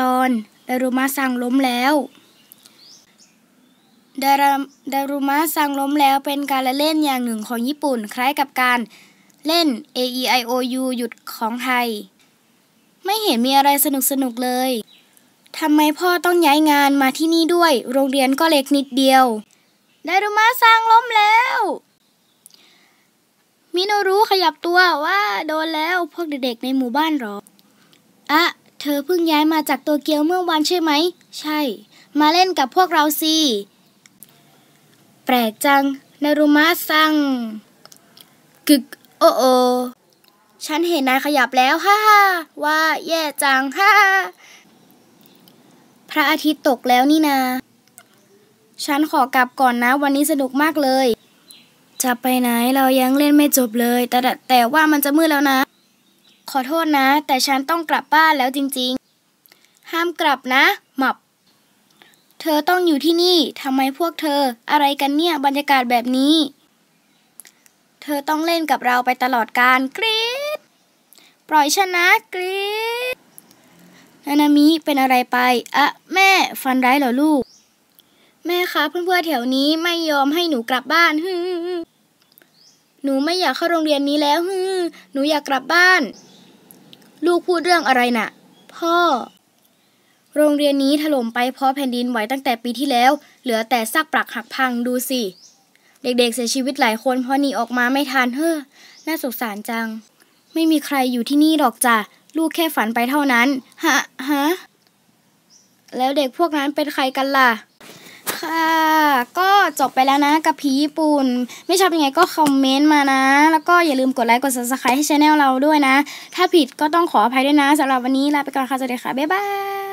ตอนดารุมะสั่งล้มแล้วดารดารุมะสั่งล้มแล้วเป็นการละเล่นอย่างหนึ่งของญี่ปุ่น คล้ายกับการเล่น A E I O U หยุดของไทย ไม่เห็นมีอะไรสนุกสนุกเลยทำไมพ่อต้องย้ายงานมาที่นี่ด้วย โรงเรียนก็เล็กนิดเดียวดารุมะสั่งล้มแล้ว มิโนรุขยับตัวว่าโดนแล้วพวกเด็กๆในหมู่บ้านหรอ อะ เธอเพิ่งย้ายมาจากโตเกียวเมื่อวานใช่ไหม ใช่ มาเล่นกับพวกเราสิ แปลกจังนารุมะซัง กึก โอโอ ฉันเห็นนายขยับแล้ว ฮ่าฮ่าว่าแย่จัง ฮ่าพระอาทิตย์ตกแล้วนี่นา ฉันขอกลับก่อนนะ วันนี้สนุกมากเลย จะไปไหนเรายังเล่นไม่จบเลย แต่แต่ว่ามันจะมืดแล้วนะ อโทษนะ แต่ฉันต้องกลับบ้านแล้วจริงๆ ห้ามกลับนะ หมับ เธอต้องอยู่ที่นี่ทำไมพวกเธอ อะไรกันเนี่ยบรรยากาศแบบนี้ เธอต้องเล่นกับเราไปตลอดการกรี๊ดปล่อยฉันนะกรี๊ดนานามิเป็นอะไรไปอะแม่ฟันร้ายเหรอลูก แม่คะเพื่อนๆแถวนี้ไม่ยอมให้หนูกลับบ้านฮึหนูไม่อยากเข้าโรงเรียนนี้แล้วฮึหนูอยากกลับบ้าน ลูกพูดเรื่องอะไรน่ะ พ่อ โรงเรียนนี้ถล่มไปเพราะแผ่นดินไหวตั้งแต่ปีที่แล้ว เหลือแต่ซากปรักหักพังดูสิ เด็กๆเสียชีวิตหลายคนเพราะหนีออกมาไม่ทันเฮ้อ น่าสงสารจัง ไม่มีใครอยู่ที่นี่หรอกจ้ะ ลูกแค่ฝันไปเท่านั้น ฮะ ฮะ แล้วเด็กพวกนั้นเป็นใครกันล่ะ ค่ะ ก็จบไปแล้วนะกับผีญี่ปุ่น ไม่ชอบยังไงก็คอมเมนต์มานะ แล้วก็อย่าลืมกดไลค์กด subscribe ให้ช anel เราด้วยนะ ถ้าผิดก็ต้องขออภัยด้วยนะสำหรับวันนี้ลาไปก่อนค่ะสวัสดีค่ะ บ๊ายบาย